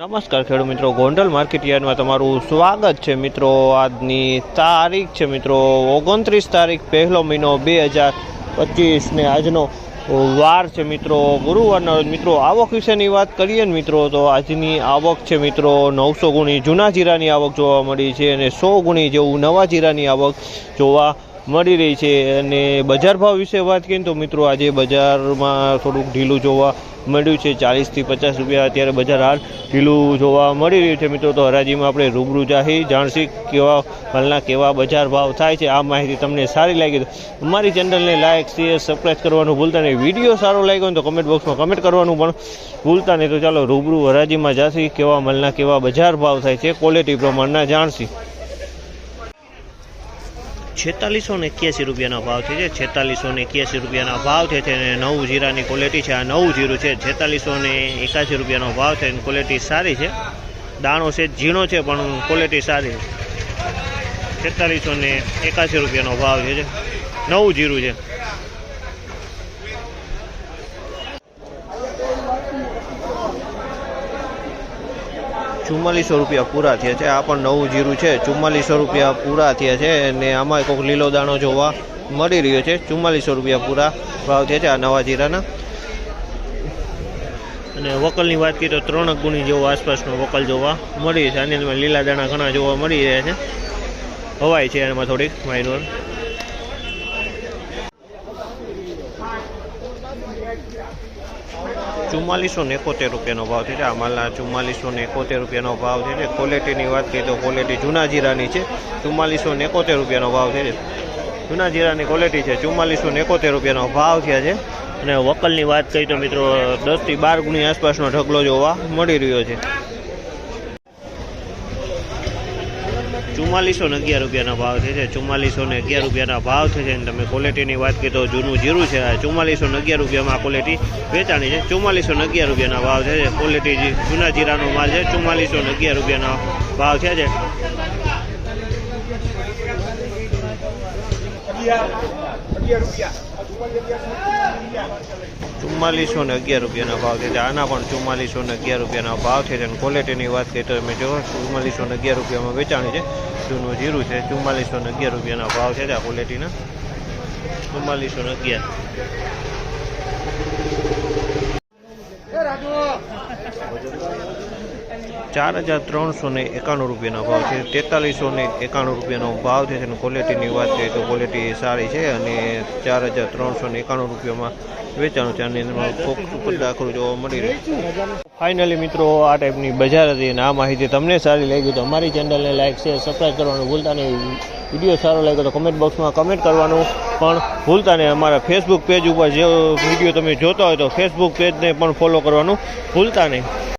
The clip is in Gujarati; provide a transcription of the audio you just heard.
નમસ્કાર ખેડૂત મિત્રો, ગોંડલ માર્કેટ યાર્ડમાં તમારું સ્વાગત છે મિત્રો. આજની તારીખ છે મિત્રો, ઓગણત્રીસ તારીખ પહેલો મહિનો બે હજાર પચીસ ને આજનો વાર છે મિત્રો. ગુરુવારના મિત્રો, આવક વિશેની વાત કરીએ ને મિત્રો, તો આજની આવક છે મિત્રો નવસો ગુણી, જૂના જીરાની આવક જોવા મળી છે અને સો ગુણી જેવું નવા જીરાની આવક જોવા મળી રહી છે. અને બજાર ભાવ વિશે વાત કરીએ તો મિત્રો, આજે બજારમાં થોડુંક ઢીલું જોવા મળ્યું છે ચાલીસથી પચાસ રૂપિયા અત્યારે બજાર હાલ ઢીલું જોવા મળી રહ્યું છે. મિત્રો, તો હરાજીમાં આપણે રૂબરૂ જાહી જાણશી કેવા હાલના કેવા બજાર ભાવ થાય છે. આ માહિતી તમને સારી લાગી તો અમારી ચેનલને લાઇક શેર સબસ્ક્રાઈબ કરવાનું ભૂલતા નહીં. વીડિયો સારો લાગ્યો હોય તો કમેન્ટ બોક્સમાં કમેન્ટ કરવાનું પણ ભૂલતા નહીં. તો ચાલો રૂબરૂ હરાજીમાં જાશી કેવા મલના કેવા બજાર ભાવ થાય છે. ક્વોલિટી પ્રમાણના જાણશી. છેતાલીસો ને એક્યાસી રૂપિયાના ભાવ છે છેતાલીસો ને એક્યાસી રૂપિયાના ભાવ છે અને નવું જીરાની ક્વોલિટી છે. આ નવું જીરું છે. છેતાલીસો ને એકાસી રૂપિયાનો ભાવ છે એની ક્વોલિટી સારી છે. દાણો છે, ઝીણો છે, પણ ક્વોલિટી સારી છે. છેતાલીસો ને એકાસી રૂપિયાનો ભાવ છે નવું જીરું છે. ચુમ્માલીસો રૂપિયા પૂરા થયા છે. આ પણ નવું જીરું છે. ચુમ્માલીસો રૂપિયા પૂરા થયા છે અને આમાં કોઈક લીલો દાણો જોવા મળી રહ્યો છે. ચુમ્માલીસો રૂપિયા પૂરા ભાવ થયા છે આ નવા જીરાના. અને વકલની વાત કરીએ તો ત્રણ ગુણી જેવો આસપાસનો વકલ જોવા મળી છે. આની અંદર લીલા દાણા ઘણા જોવા મળી રહ્યા છે. હવાય છે એમાં થોડીક માઇનોર ચુમ્માલીસો ને રૂપિયાનો ભાવ છે. આ માલના ચુમ્માલીસો ને એકોતેર રૂપિયાનો ભાવ છે. ક્વોલિટીની વાત કરીએ તો ક્વોલિટી જૂના જીરાની છે. ચુમ્માલીસો ને એકોતેર રૂપિયાનો ભાવ છે. જૂના જીરાની ક્વોલિટી છે. ચુમ્માલીસો ને એકોતેર રૂપિયાનો ભાવ થયા છે. અને વકલની વાત કરીએ તો મિત્રો દસથી બાર ગુણી આસપાસનો ઢગલો જોવા મળી રહ્યો છે. ચુમ્માલીસો ને અગિયાર રૂપિયાના ભાવ છે. ચુમ્માલીસો ને અગિયાર રૂપિયાના ભાવ છે. અને તમે ક્વોલિટીની વાત કરી તો જૂનું જીરું છે. ચુમ્માલીસો ને અગિયાર રૂપિયામાં આ ક્વોલિટી વેચાણી છે. ચુમ્માલીસો ને અગિયાર રૂપિયાના ભાવ છે. ક્વોલિટી જૂના જીરાનો માલ છે. ચુમ્માલીસો ને અગિયાર રૂપિયાના ભાવ છે. ચુમ્માલીસો ને અગિયાર રૂપિયાના ભાવ છે. આના પણ ચુમ્માલીસો ને અગિયાર રૂપિયાના ભાવ છે. અને ક્વોલિટીની વાત કરીએ તો તમે જો ચુમ્માલીસો ને અગિયાર રૂપિયામાં વેચાણી છે. જૂનું જીરું છે. ચુમ્માલીસો ને અગિયાર રૂપિયાના ભાવ છે. આ ક્વોલિટીના ચુમ્માલીસો ને અગિયાર. ચાર હજાર ત્રણસો ને એકાણું રૂપિયાનો ભાવ છે. તેતાલીસો ને એકાણું રૂપિયાનો ભાવ છે. અને ક્વોલિટીની વાત કરીએ તો ક્વોલિટી સારી છે અને ચાર હજાર ત્રણસો ને એકાણું રૂપિયામાં વેચાણું છે અને એમાં કોક ઉપર દાખલું જોવા મળી રહ્યું ફાઇનલી મિત્રો, આ ટાઈપની બજાર હતી અને આ માહિતી તમને સારી લાગી તો અમારી ચેનલને લાઈક શેર સબસ્ક્રાઈબ કરવાનું ભૂલતા નહીં. વીડિયો સારો લાગ્યો તો કમેન્ટ બોક્સમાં કમેન્ટ કરવાનું પણ ભૂલતા નહીં. અમારા ફેસબુક પેજ ઉપર જે વીડિયો તમે જોતા હોય તો ફેસબુક પેજને પણ ફોલો કરવાનું ભૂલતા નહીં.